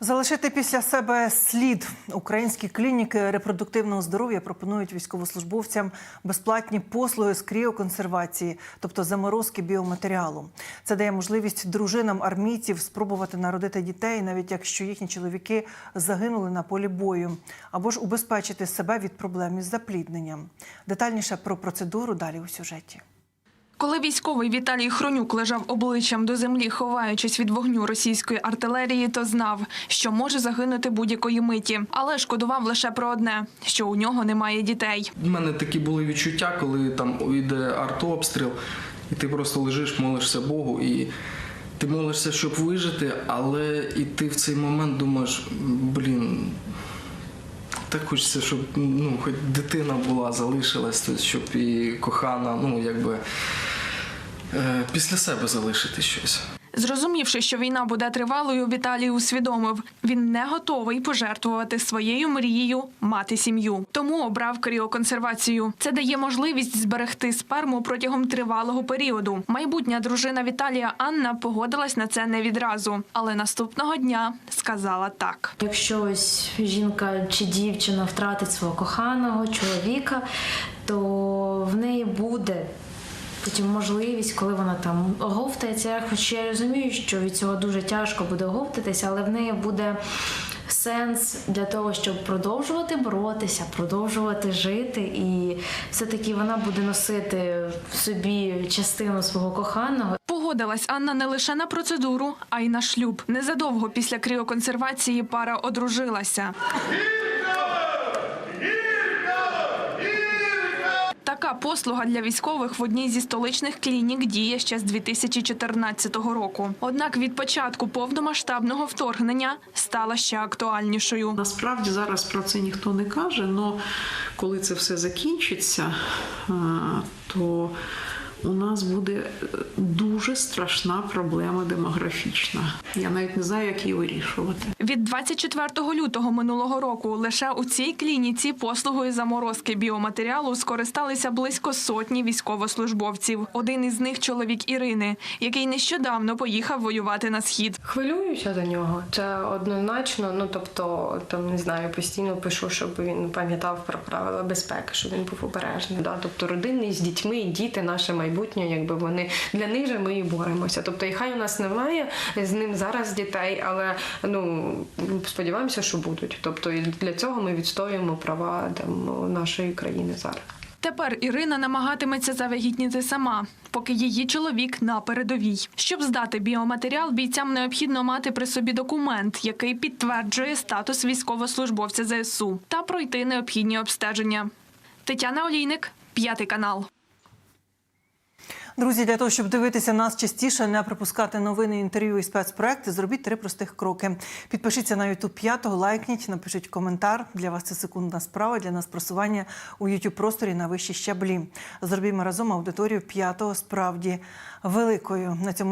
Залишити після себе слід українські клініки репродуктивного здоров'я пропонують військовослужбовцям безплатні послуги з кріоконсервації, тобто заморозки біоматеріалу. Це дає можливість дружинам армійців спробувати народити дітей, навіть якщо їхні чоловіки загинули на полі бою, або ж убезпечити себе від проблем із заплідненням. Детальніше про процедуру далі у сюжеті. Коли військовий Віталій Хронюк лежав обличчям до землі, ховаючись від вогню російської артилерії, то знав, що може загинути будь-якої миті, але шкодував лише про одне: що у нього немає дітей. У мене такі були відчуття, коли там йде артобстріл, і ти просто лежиш, молишся Богу, і ти молишся, щоб вижити, але і ти в цей момент думаєш, блін. Так хочеться, щоб ну, хоч дитина була, залишилась, то щоб і кохана, ну якби е, після себе залишити щось. Зрозумівши, що війна буде тривалою, Віталій усвідомив, він не готовий пожертвувати своєю мрією мати сім'ю. Тому обрав кріоконсервацію. Це дає можливість зберегти сперму протягом тривалого періоду. Майбутня дружина Віталія Анна погодилась на це не відразу, але наступного дня сказала так. Якщо ось жінка чи дівчина втратить свого коханого чоловіка, то в неї буде потім можливість, коли вона там оговтається. Хоч я розумію, що від цього дуже тяжко буде оговтатися, але в неї буде. Сенс для того, щоб продовжувати боротися, продовжувати жити, і все-таки вона буде носити в собі частину свого коханого. Погодилась Анна не лише на процедуру, а й на шлюб. Незадовго після кріоконсервації пара одружилася. Послуга для військових в одній зі столичних клінік діє ще з 2014 року. Однак від початку повномасштабного вторгнення стала ще актуальнішою. Насправді зараз про це ніхто не каже, але коли це все закінчиться, то у нас буде е, дуже страшна проблема демографічна. Я навіть не знаю, як її вирішувати. Від 24 лютого минулого року лише у цій клініці послугою заморозки біоматеріалу скористалися близько сотні військовослужбовців. Один із них чоловік Ірини, який нещодавно поїхав воювати на схід. Хвилююся за нього. Це однозначно. Ну тобто, там не знаю, постійно пишу, щоб він пам'ятав про правила безпеки, щоб він був обережний. Да? Тобто родини з дітьми, діти, наше майбутнє, якби вони для них же ми і боремося. Тобто, і хай у нас немає з ним зараз дітей, але ну сподіваємося, що будуть. Тобто, і для цього ми відстоюємо права там нашої країни зараз. Тепер Ірина намагатиметься завагітніти сама, поки її чоловік на передовій. Щоб здати біоматеріал, бійцям необхідно мати при собі документ, який підтверджує статус військовослужбовця ЗСУ, та пройти необхідні обстеження. Тетяна Олійник, п'ятий канал. Друзі, для того, щоб дивитися нас частіше, не пропускати новини, інтерв'ю і спецпроекти, зробіть три простих кроки. Підпишіться на YouTube 5, лайкніть, напишіть коментар. Для вас це секундна справа, для нас просування у YouTube просторі на вищі щаблі. Зробімо разом аудиторію п'ятого справді великою. На цьому